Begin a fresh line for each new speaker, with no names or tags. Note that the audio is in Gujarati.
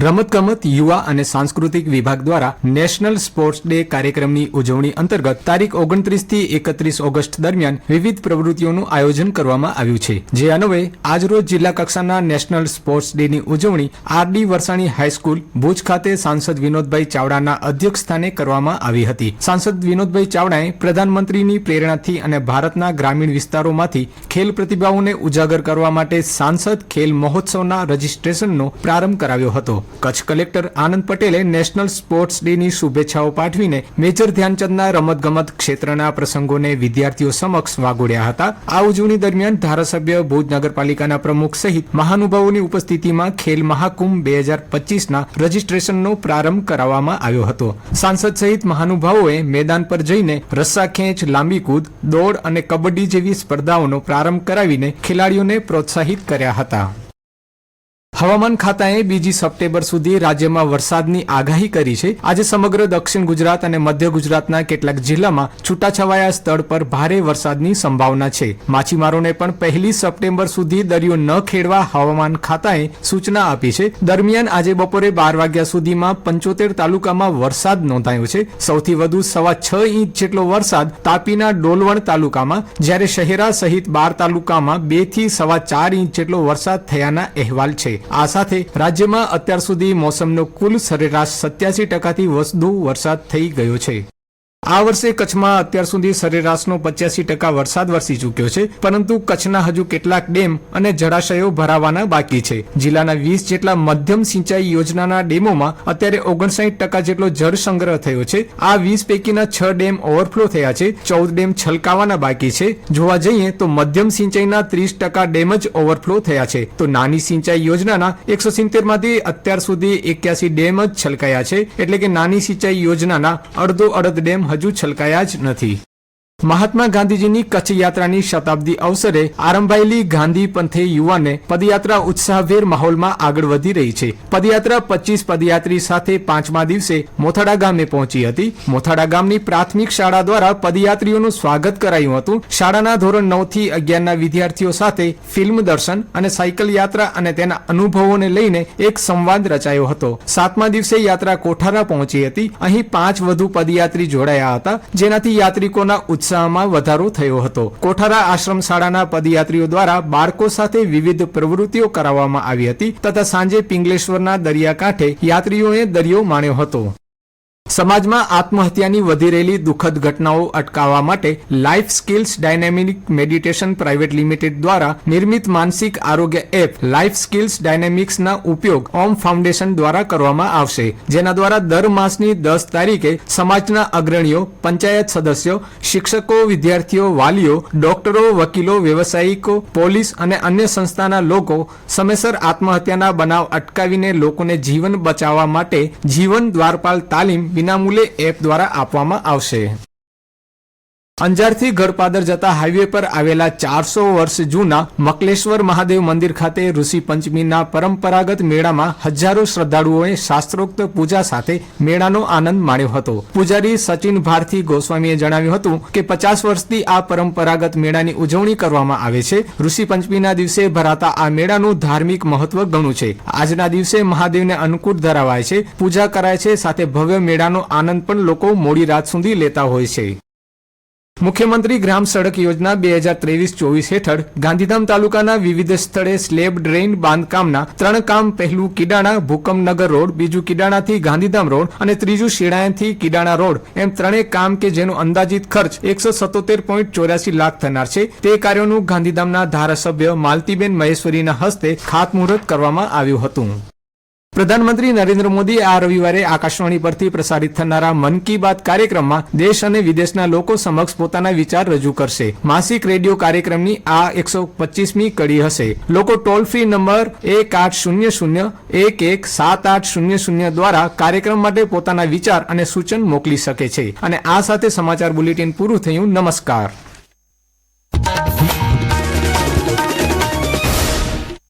રમતગમત, યુવા અને સાંસ્કૃતિક વિભાગ દ્વારા નેશનલ સ્પોર્ટ્સ ડે કાર્યક્રમની ઉજવણી અંતર્ગત તારીખ ઓગણત્રીસથી એકત્રીસ ઓગસ્ટ દરમિયાન વિવિધ પ્રવૃત્તિઓનું આયોજન કરવામાં આવ્યું છે. જે અન્વયે આજરોજ જિલ્લા કક્ષાના નેશનલ સ્પોર્ટ્સ ડેની ઉજવણી આરડી વરસાણી હાઈસ્કૂલ ભુજ ખાતે સાંસદ વિનોદભાઈ ચાવડાના અધ્યક્ષ સ્થાને કરવામાં આવી હતી. સાંસદ વિનોદભાઈ ચાવડાએ પ્રધાનમંત્રીની પ્રેરણાથી અને ભારતના ગ્રામીણ વિસ્તારોમાંથી ખેલ પ્રતિભાઓને ઉજાગર કરવા માટે સાંસદ ખેલ મહોત્સવના રજીસ્ટ્રેશનનો પ્રારંભ કરાવ્યો હતો. કચ્છ કલેક્ટર આનંદ પટેલે નેશનલ સ્પોર્ટ્સ ડેની શુભેચ્છાઓ પાઠવીને મેજર ધ્યાનચંદના રમતગમત ક્ષેત્રના પ્રસંગોને વિદ્યાર્થીઓ સમક્ષ વાગોડ્યા હતા. આ ઉજવણી દરમિયાન ધારાસભ્ય ભુજ નગરપાલિકાના પ્રમુખ સહિત મહાનુભાવોની ઉપસ્થિતિમાં ખેલ મહાકુંભ બે હજાર પચીસના રજીસ્ટ્રેશનનો પ્રારંભ કરાવવામાં આવ્યો હતો. સાંસદ સહિત મહાનુભાવોએ મેદાન પર જઈને રસ્સા ખેંચ, લાંબી કૂદ, દોડ અને કબડ્ડી જેવી સ્પર્ધાઓનો પ્રારંભ કરાવીને ખેલાડીઓને પ્રોત્સાહિત કર્યા હતા. હવામાન ખાતાએ બીજી સપ્ટેમ્બર સુધી રાજ્યમાં વરસાદની આગાહી કરી છે. આજે સમગ્ર દક્ષિણ ગુજરાત અને મધ્ય ગુજરાતના કેટલાક જિલ્લામાં છૂટાછવાયા સ્થળ પર ભારે વરસાદની સંભાવના છે. માછીમારોને પણ પહેલી સપ્ટેમ્બર સુધી દરિયો ન ખેડવા હવામાન ખાતાએ સૂચના આપી છે. દરમિયાન આજે બપોરે બાર વાગ્યા સુધીમાં પંચોતેર તાલુકામાં વરસાદ નોંધાયો છે. સૌથી વધુ સવા છ ઇંચ જેટલો વરસાદ તાપીના ડોલવણ તાલુકામાં, જ્યારે શહેરા સહિત બાર તાલુકામાં બેથી સવા ચાર ઇંચ જેટલો વરસાદ થયાના અહેવાલ છે. આ સાથે રાજ્યમાં અત્યાર સુધી મોસમનો કુલ સરેરાશ સત્યાસી ટકાથી વધુ વરસાદ થઈ ગયો છે. આ વર્ષે કચ્છમાં અત્યાર સુધી સરેરાશનો પચ્યાસી ટકા વરસાદ વરસી ચૂક્યો છે, પરંતુ કચ્છના હજુ કેટલાક ડેમ અને જળાશયો ભરાવાના બાકી છે. જિલ્લાના વીસ જેટલા મધ્યમ સિંચાઈ યોજનાના ડેમોમાં અત્યારે ઓગણસાઠ ટકા જેટલો જળ સંગ્રહ થયો છે. આ વીસ પૈકીના છ ડેમ ઓવરફ્લો થયા છે, ચૌદ ડેમ છલકાવાના બાકી છે. જોવા જઈએ તો મધ્યમ સિંચાઈના ત્રીસ ટકા ડેમ જ ઓવરફ્લો થયા છે. તો નાની સિંચાઈ યોજનાના એકસો સિત્તેરમાંથી અત્યાર સુધી એક્યાસી ડેમ જ છલકાયા છે, એટલે કે નાની સિંચાઈ યોજનાના અડધો અડધ ડેમ હજુ છલકાયા જ નથી. મહાત્મા ગાંધીજીની કચ્છ યાત્રાની શતાબ્દી અવસરે આરંભાયેલી ગાંધી પંથે યુવાને પદયાત્રા ઉત્સાહભેર માહોલમાં આગળ વધી રહી છે. પદયાત્રા પચીસ પદયાત્રી સાથે પાંચમા દિવસે મોથાડા ગામે પહોંચી હતી. મોથાડા ગામની પ્રાથમિક શાળા દ્વારા પદયાત્રીઓનું સ્વાગત કરાયું હતું. શાળાના ધોરણ નવથી અગિયારના વિદ્યાર્થીઓ સાથે ફિલ્મ દર્શન અને સાયકલ યાત્રા અને તેના અનુભવોને લઈને એક સંવાદ રચાયો હતો. સાતમા દિવસે યાત્રા કોઠારા પહોંચી હતી. અહીં પાંચ વધુ પદયાત્રી જોડાયા હતા. જેનાથી યાત્રિકોના ઉત્સાહમાં વધારો થયો હતો. કોઠારા આશ્રમ શાળાના પદયાત્રીઓ દ્વારા બાળકો સાથે વિવિધ પ્રવૃત્તિઓ કરાવવામાં આવી હતી તથા સાંજે પિંગલેશ્વરના દરિયાકાંઠે યાત્રીઓએ દરિયો માણ્યો હતો. સમાજમાં આત્મહત્યાની વધી રહેલી દુઃખદ ઘટનાઓ અટકાવવા માટે life skills dynamic meditation private limited દ્વારા નિર્મિત માનસિક આરોગ્ય એપ લાઈફ સ્કિલ્સ ડાયનેમિક્સના ઉપયોગ ઓમ ફાઉન્ડેશન દ્વારા કરવામાં આવશે, જેના દ્વારા દર માસની દસ તારીખે સમાજના અગ્રણીઓ, પંચાયત સદસ્યો, શિક્ષકો, વિદ્યાર્થીઓ, વાલીઓ, ડોક્ટરો, વકીલો, વ્યવસાયિકો, પોલીસ અને અન્ય સંસ્થાના લોકો સમયસર આત્મહત્યાના બનાવ અટકાવીને લોકોને જીવન બચાવવા માટે જીવન દ્વારપાલ તાલીમ વિનામૂલ્યે એપ દ્વારા આપવામાં આવશે. અંજારથી ગઢપાદર જતા હાઈવે પર આવેલા ચારસો વર્ષ જૂના મકલેશ્વર મહાદેવ મંદિર ખાતે ઋષિ પંચમીના પરંપરાગત મેળામાં હજારો શ્રદ્ધાળુઓએ શાસ્ત્રોક્ત પૂજા સાથે મેળાનો આનંદ માણ્યો હતો. પૂજારી સચિન ભારતી ગોસ્વામીએ જણાવ્યું હતું કે પચાસ વર્ષથી આ પરંપરાગત મેળાની ઉજવણી કરવામાં આવે છે. ઋષિ પંચમીના દિવસે ભરાતા આ મેળાનું ધાર્મિક મહત્વ ઘણું છે. આજના દિવસે મહાદેવને અનુકૂળ ધરાવાય છે. પૂજા કરાય છે, સાથે ભવ્ય મેળાનો આનંદ પણ લોકો મોડી રાત સુધી લેતા હોય છે. મુખ્યમંત્રી ગ્રામ સડક યોજના બે હજાર ત્રેવીસ ચોવીસ હેઠળ ગાંધીધામ તાલુકાના વિવિધ સ્થળે સ્લેબ ડ્રેઇન બાંધકામના ત્રણ કામ પહેલું કિડાણા, ભૂકંપનગર રોડ, બીજું કિડાણાથી ગાંધીધામ રોડ અને ત્રીજું શેડાયાથી કિડાણા રોડ. એમ ત્રણેય કામ કે જેનો અંદાજિત ખર્ચ એકસો સત્તોતેર પોઈન્ટ ચોર્યાસી લાખ થનાર છે. તે કાર્યોનું ગાંધીધામના ધારાસભ્ય માલતીબેન મહેશ્વરીના હસ્તે ખાતમુહૂર્ત કરવામાં આવ્યું હતું. પ્રધાનમંત્રી નરેન્દ્ર મોદી આ રવિવારે આકાશવાણી પરથી પ્રસારિત થનારા મન કી બાત કાર્યક્રમમાં દેશ અને વિદેશના લોકો સમક્ષ પોતાના વિચાર રજૂ કરશે. માસિક રેડિયો કાર્યક્રમની આ એકસો પચીસમી કડી હશે. લોકો ટોલ ફ્રી નંબર એક આઠ શૂન્ય શૂન્ય એક એક સાત આઠ શૂન્ય શૂન્ય દ્વારા કાર્યક્રમ માટે પોતાના વિચાર અને સૂચન મોકલી શકે છે. અને આ સાથે સમાચાર બુલેટિન પૂરું થયું. નમસ્કાર.